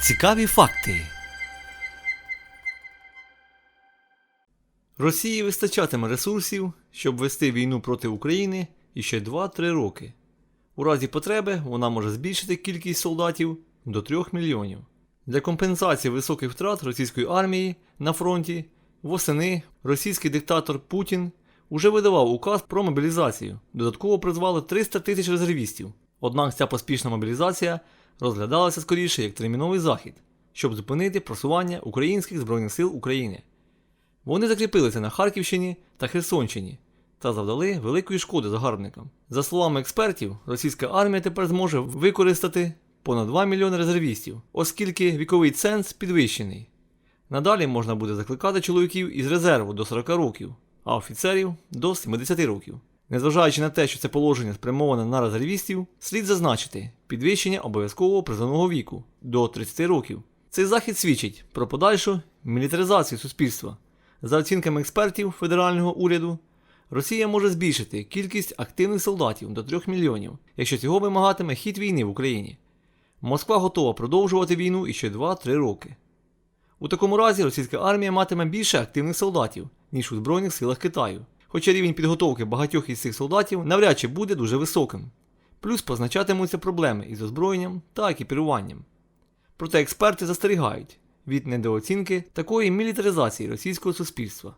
Цікаві факти. Росії вистачатиме ресурсів, щоб вести війну проти України іще 2-3 роки. У разі потреби вона може збільшити кількість солдатів до 3 мільйонів. Для компенсації високих втрат російської армії на фронті восени російський диктатор Путін уже видавав указ про мобілізацію. Додатково призвали 300 тисяч резервістів. Однак ця поспішна мобілізація розглядалася скоріше як терміновий захід, щоб зупинити просування українських збройних сил України. Вони закріпилися на Харківщині та Херсонщині та завдали великої шкоди загарбникам. За словами експертів, російська армія тепер зможе використати понад 2 мільйони резервістів, оскільки віковий ценз підвищений. Надалі можна буде закликати чоловіків із резерву до 40 років, а офіцерів до 70 років. Незважаючи на те, що це положення спрямоване на резервістів, слід зазначити підвищення обов'язкового призовного віку до 30 років. Цей захід свідчить про подальшу мілітаризацію суспільства. За оцінками експертів федерального уряду, Росія може збільшити кількість активних солдатів до 3 мільйонів, якщо цього вимагатиме хід війни в Україні. Москва готова продовжувати війну іще 2-3 роки. У такому разі російська армія матиме більше активних солдатів, ніж у Збройних силах Китаю, хоча рівень підготовки багатьох із цих солдатів навряд чи буде дуже високим. Плюс позначатимуться проблеми із озброєнням та екіпіруванням. Проте експерти застерігають від недооцінки такої мілітаризації російського суспільства.